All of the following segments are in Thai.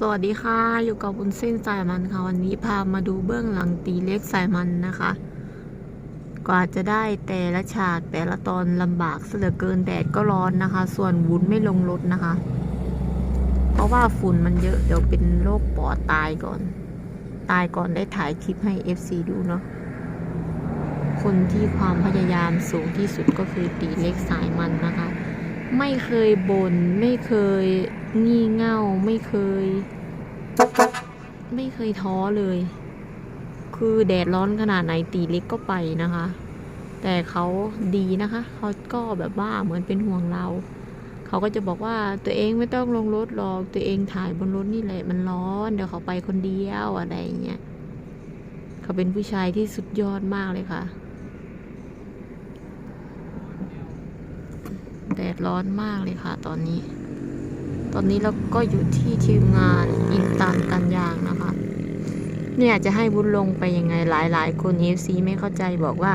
สวัสดีค่ะ อยู่กับบุญเส้นสายมันค่ะ วันนี้พามาดูเบื้องหลังตีเล็กสายมันนะคะ กว่าจะได้แต่ละฉากแต่ละตอนลำบากเสยเหลือเกินแดดก็ร้อนนะคะ ส่วนวุ้นไม่ลงรถนะคะ เพราะว่าฝุ่นมันเยอะเดี๋ยวเป็นโรคปอดตายก่อน ตายก่อนได้ถ่ายคลิปให้ FC ดูเนาะคนที่ความพยายามสูงที่สุดก็คือตีเล็กสายมันนะคะ ไม่เคยบน่นไม่เคยงี่เง่า ไม่เคย ไม่เคยท้อเลย คือแดดร้อนขนาดไหนตีเล็กก็ไปนะคะ แต่เขาดีนะคะเขาก็แบบว่าเหมือนเป็นห่วงเรา เขาก็จะบอกว่าตัวเองไม่ต้องลงรถหรอกตัวเองถ่ายบนรถนี่แหละมันร้อน เดี๋ยวเขาไปคนเดียวอะไรอย่างเงี้ยเขาเป็นผู้ชายที่สุดยอดมากเลยค่ะ แดดร้อนมากเลยค่ะ ตอนนี้ ตอนนี้เราก็อยู่ที่ทีมงานอินตันกันยางนะคะ เนี่ยจะให้บุญลงไปยังไงหลายหลายคน FC ไม่เข้าใจบอกว่า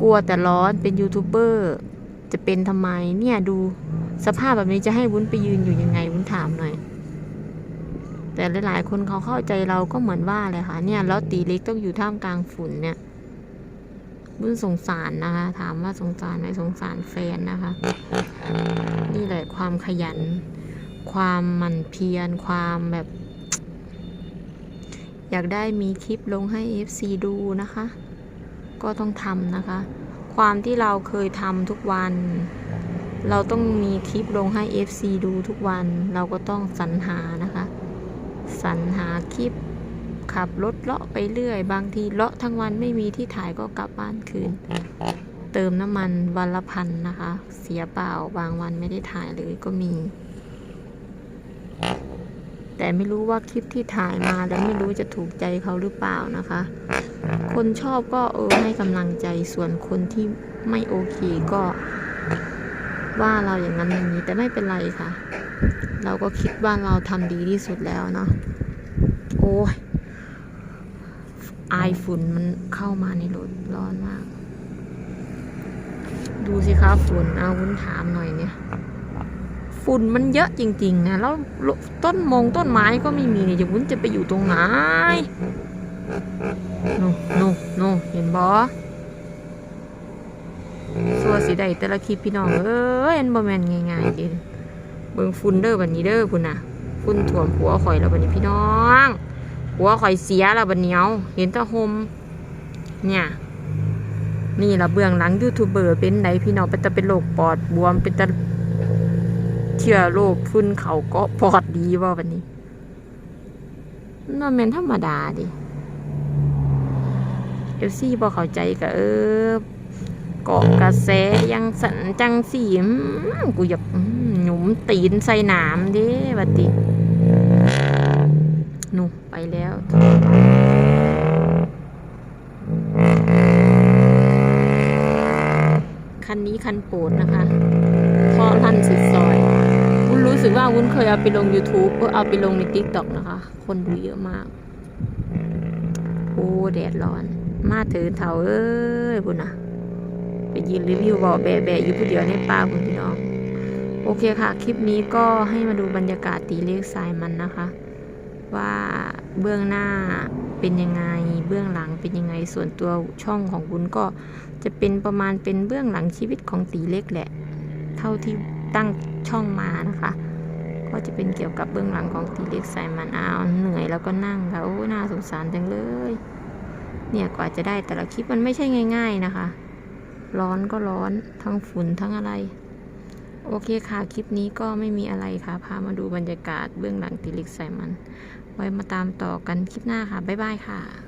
กลัวแต่ร้อนเป็นยูทูบเบอร์จะเป็นทำไมเนี่ยดูสภาพแบบนี้จะให้วุ้นไปยืนอยู่ยังไงวุ้นถามหน่อย แต่หลายๆ คนเขาเข้าใจเราก็เหมือนว่าเลยค่ะ เนี่ยแล้วตีเล็กต้องอยู่ท่ามกลางฝุ่นเนี่ย บุญสงสารนะคะ ถามว่าสงสารไหมสงสารแฟนนะคะ นี่แหละความขยัน ความหมั่นเพียรความแบบ อยากได้มีคลิปลงให้ FC ดูนะคะ ก็ต้องทำนะคะ ความที่เราเคยทำทุกวัน เราต้องมีคลิปลงให้ FC ดูทุกวัน เราก็ต้องสรรหานะคะ สรรหาคลิป ขับรถเลาะไปเรื่อย บางทีเลาะทั้งวันไม่มีที่ถ่ายก็กลับบ้านคืน เติมน้ำมันวันละพันนะคะ เสียเปล่าบางวันไม่ได้ถ่ายเลยก็มี แต่ไม่รู้ว่าคลิปที่ถ่ายมาแล้วไม่รู้จะถูกใจเขาหรือเปล่านะคะ คนชอบก็เออให้กำลังใจส่วนคนที่ไม่โอเคก็ว่าเราอย่างนั้นอย่างนี้แต่ไม่เป็นไรค่ะ เราก็คิดว่าเราทำดีที่สุดแล้วเนาะโอ้ย อายฝุ่นมันเข้ามาในรถร้อนมาก ดูสิคะฝุ่นเอาวุ้นถามหน่อยเนี่ย ฝุ่นมันเยอะจริง ๆ นะ แล้วต้นมงต้นไม้ก็ไม่มีเนี่ยจะวุ้นจะไปอยู่ตรงไหนโนโนโนเห็นบอสัวสีใดแต่ละคลิปพี่น้อง เอ้ยอ็นบอแมนง่ายๆเดิเบิ่งฝุ่นเด้อบันนี้เด้อคุณน่ะฝุ่นถ่วมหัวข่อยแล้วบันนี้พี่น้อง หัวข่อยเสียแล้วบันเนียวเห็นตะหมเนี่ย นี่ละเบื้องหลังยูทูบเบอร์เป็นไหนพี่น้องเป็นตะเป็นโรคปอดบวมเป็นตะเชื้อโรคฝุ่นเขาก็ปอดดีว่าวันนี้น่าแมนธรรมดาดิเอฟซีบอเข้าใจก็เออเกาะกระแสยังสันจังสีมกูอยากหยุมตีนใส่หนามด้บัดติ หนูไปแล้วคันนี้คันโปรดนะคะท่อลั่นสุดซอยวุ้นรู้สึกว่าวุ้นเคยเอาไปลง YouTube ก็เอาไปลงใน TikTok นะคะ คนดูเยอะมาก โอ้ แดดร้อน มาเถินเถาเอ้ยพุ่นนะไปยืนรีวิวบอแบะแบะอยู่ผู้เดียวในป่าคุณพี่น้อง โอเคค่ะ คลิปนี้ก็ให้มาดูบรรยากาศตีเลขสายมันนะคะ ว่าเบื้องหน้าเป็นยังไงเบื้องหลังเป็นยังไงส่วนตัวช่องของวุ้นก็จะเป็นประมาณเป็นเบื้องหลังชีวิตของตีเล็กแหละ เท่าที่ตั้งช่องมานะคะ ก็จะเป็นเกี่ยวกับเบื้องหลังของตีเล็กสายมันอ้าวเหนื่อยแล้วก็นั่งค่ะโอ้น่าสงสารจังเลย เนี่ยกว่าจะได้แต่ละคลิปมันไม่ใช่ง่าย ๆนะคะ ร้อนก็ร้อนทั้งฝุ่นทั้งอะไร โอเคค่ะ คลิปนี้ก็ไม่มีอะไรค่ะ พามาดูบรรยากาศเบื้องหลังติลิกสายมัน ไว้มาตามต่อกันคลิปหน้าค่ะ บ๊ายบายค่ะ